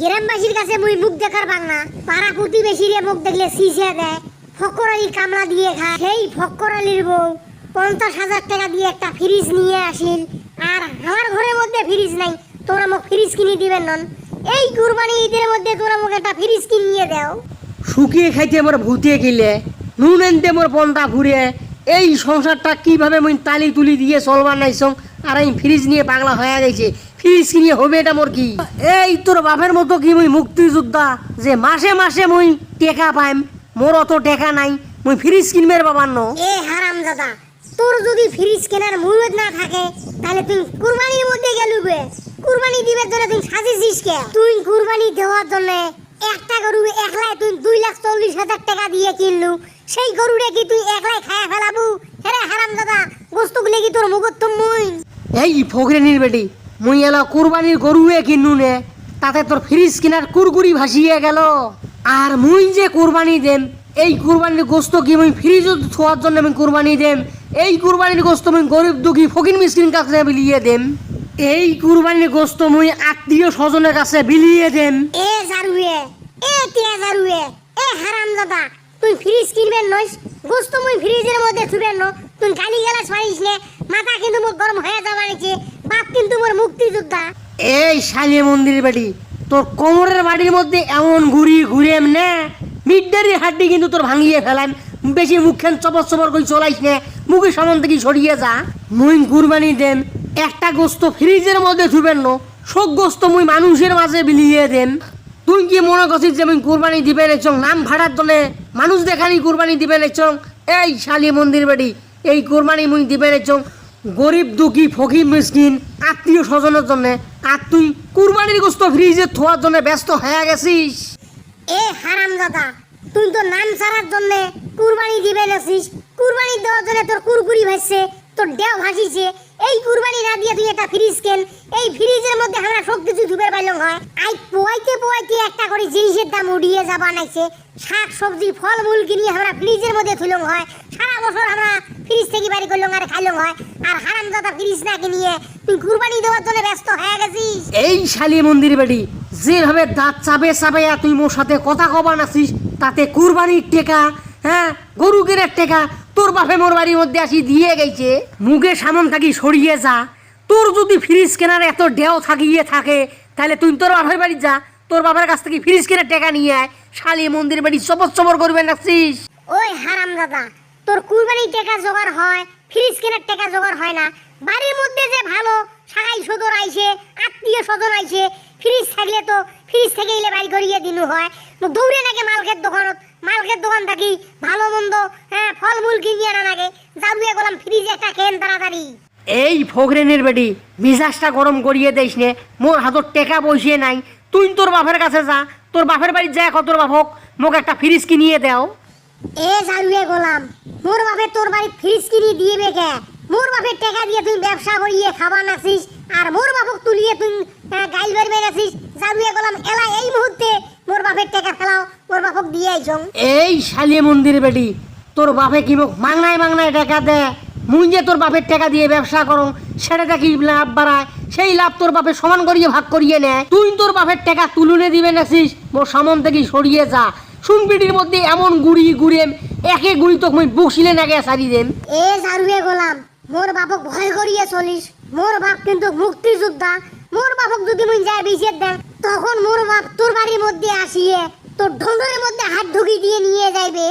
গ্রামবাসীর কাছে মুই মুখ দেখার বাংলা পাড়া প্রতিবেশীরে মুখ দেখলে সিসে দেয় ফক্কর আলী কামলা দিয়ে খায়। সেই ফক্কর আলীর বউ পঞ্চাশ হাজার টাকা দিয়ে একটা ফ্রিজ নিয়ে আসিল। আর আমার ঘরের মধ্যে ফ্রিজ নাই তোমরা মোক ফ্রিজ কিনে দিবেন নন। এই কুরবানি ঈদের মধ্যে তোমরা মোক একটা ফ্রিজ কিনিয়ে দাও। শুকিয়ে খাইতে মোর ভূতিয়ে গেলে, নুন এনতে মোর পন্থা ঘুরে। এই সংসারটা কীভাবে মুই তালি তুলি দিয়ে চলবার নাইছং আর আমি ফ্রিজ নিয়ে পাগলা হয়ে গেছে। ফ্রিজ কিনে হবে এটা মোর কি? এই তোর বাপের মতো কি মুই মুক্তিযোদ্ধা? যে মাসে মাসে মুই টেকা পাইম, মোর অত টেকা নাই, মুই ফ্রিজ কিনবে বাবার ন এ হারাম দাদা তোর যদি ফ্রিজ কেনার মুরত না থাকে, তাহলে তুই কুরবানির মধ্যে গেলুবে কুরবানি দিবার জন্য তুই সাজিয়েছিস কে? তুই কুরবানি দেওয়ার জন্য একটা গরু একলাই তুই দুই লাখ চল্লিশ হাজার টাকা দিয়ে কিনলু। সেই গরুটা কি তুই একলাই খায়া ফেলাবু? হ্যাঁ হারাম দাদা গোস্তগুলো কি তোর মুখত তো মুই? এই ফকরেনির বেটি, মুই এলা কুরবানির গরুয়ে কিনু নে? তাতে তোর ফ্রিজ কিনার কুরকুরি ভাসিয়ে গেল। আর মুই যে কুরবানি দেম, এই কুরবানির গোস্ত কি মুই ফ্রিজ থোয়ার জন্য আমি কুরবানি দেম? এই কুরবানির গোস্ত মুই গরিব দুঃখী ফকির মিসকিন কাছে বিলিয়ে দেম। এই কুরবানির গোস্ত মুই আত্মীয় স্বজনের কাছে বিলিয়ে দেম। এ জারুয়ে এ তে জারুয়ে এ হারাম দাদা তুই ফ্রিজ কিনবেন নইস গোস্ত মুই ফ্রিজের মধ্যে থুবেন ন? তুই গালি গালাস পারিস নে মাথা কিন্তু মোর গরম হয়ে যাবা নিচে বাপ কিন্তু মোর মুক্তিযোদ্ধা এই শালি মন্দির বাড়ি। তোর কোমরের বাড়ির মধ্যে এমন ঘুরি ঘুরে এমনে মিডডারি হাড্ডি কিন্তু তোর ভাঙিয়ে ফেলাম। বেশি মুখখান চপর চপর করে চলাইস না, মুখে সামন থেকে সরিয়ে যা। মুই কুরবানি দেন একটা গোস্ত ফ্রিজের মধ্যে থুবেন ন সব গোস্ত মুই মানুষের মাঝে বিলিয়ে দেন তুই কি মনে করছিস যে মুই কুরবানি দিবে নেচং নাম ভাড়ার জন্য মানুষ দেখানি কুরবানি দিবে নেচং এই শালি মন্দির বাড়ি, এই কুরবানি মুই দিবে নেচং গরিব, দুঃখী ফকি মিসকিন, আত্মীয় স্বজনের জন্য আর তুই কুরবানির গোস্ত ফ্রিজে থোয়ার জন্য ব্যস্ত হয়ে গেছিস। এ হারাম দাদা তুই তো নাম ছাড়ার জন্য কুরবানি দিবে নাছিস কুরবানি দেওয়ার জন্য তোর কুরকুরি ভাসছে, তোর দেও ভাসিছে। এই কুরবানি না দিয়ে তুই একটা ফ্রিজ কেন? এই ফ্রিজের মধ্যে আমরা সব কিছু ধুবে পাইলাম হয়। আই পোয়াইতে পোয়াইতে একটা করে জিনিসের দাম উড়িয়ে যাবা নাইছে। শাক, সবজি, ফল, মূল কিনিয়ে আমরা ফ্রিজের মধ্যে থুলং হয়। সারা বছর আমরা ফ্রিজ থেকে বাড়ি করলাম আর খাইলাম হয়। আর হারাম দাদা ফ্রিজ না কিনিয়ে তুই কুরবানি দেওয়ার জন্য ব্যস্ত হয়ে গেছিস। এই শালি মন্দির বাড়ি, যেভাবে দাঁত চাবে চাবে তুই মোর সাথে কথা কবা নাছিস তাতে কুরবানির টেকা হ্যাঁ? গরু কেনার টেকা তোর বাপে মোর বাড়ির মধ্যে আসি দিয়ে গেছে, মুখে সামন থাকি সরিয়ে যা। তোর যদি ফ্রিজ কেনার এত ডেও থাকিয়ে থাকে, তাহলে তুই তোর বাপের বাড়ি যা। তোর বাবার কাছ থেকে ফ্রিজ কেনার টাকা নিয়ে আয়। শালি মন্দির বাড়ি চপর চপর করবে নাছিস ওই হারাম দাদা, তোর কুরবানির টাকা জোগাড় হয় ফ্রিজ কেনার টাকা জোগাড় হয় না। বাড়ির মধ্যে যে ভালো সাগাই সদর আইছে, আত্মীয় স্বজন আইছে ফ্রিজ থাকলে তো ফ্রিজ থেকে এলে বাড়ি করিয়ে দিনু হয়। দৌড়ে নাকি মালকের দোকানত মালকের দোকান থাকি ভালো মন্দ হ্যাঁ ফল মূল কিনিয়ে আনা নাগে জারুয়ে গেলাম ফ্রিজ একটা খেন তাড়াতাড়ি। এই ফকরেনের বেটি মিজাজটা গরম করিয়ে দিস নে মোর হাতত টেকা বসিয়ে নাই। তুই তোর বাপের কাছে যা তোর বাপের বাড়ি যা কত তোর বাপক মোক একটা ফ্রিজ কিনিয়ে দেও। এ জারুয়ে গেলাম মোর বাপে তোর বাড়ি ফ্রিজ কিনি দিয়ে বেকে মোর বাপের টাকা দিয়ে তুই ব্যবসা করিয়ে খাবার নাছিস আর মোর বাপক তুলিয়ে তুই আহ, গাইল বেরবে নাছিস জারুয়ে গেলাম এলা এই মুহূর্তে মোর বাপের টাকা ফেলাও। মোর বাপক দিয়ে আইছং। এই শালিয়ে মন্দির বেটি তোর বাপে কি মোক মাংনায় মাংনায় টাকা দে? মুই যে তোর বাপের টাকা দিয়ে ব্যবসা করো সেটা কি লাভ বাড়ায়। সেই লাভ তোর বাপে সমান করিয়ে ভাগ করিয়ে নেয়। তুই তোর বাপের টাকা তুলুনে দিবে নাছিস মোর সামন থেকে সরিয়ে যা। সুনপিটির মধ্যে এমন গুড়ি গুড়েম একে গুড়ি তোকে মুই বসিলে নাগে সারি দেম। এ জারুয়ে গেলাম মোর বাপক ভয় করিয়ে চলিস। মোর বাপ কিন্তু মুক্তিযোদ্ধা। মোর বাপক যদি মুই যায় বিশেষ দেন তখন মোর বাপ তোর বাড়ির মধ্যে আসিয়ে তোর ঢোঁড়ের মধ্যে হাত ঢুকিয়ে দিয়ে নিয়ে যাইবে।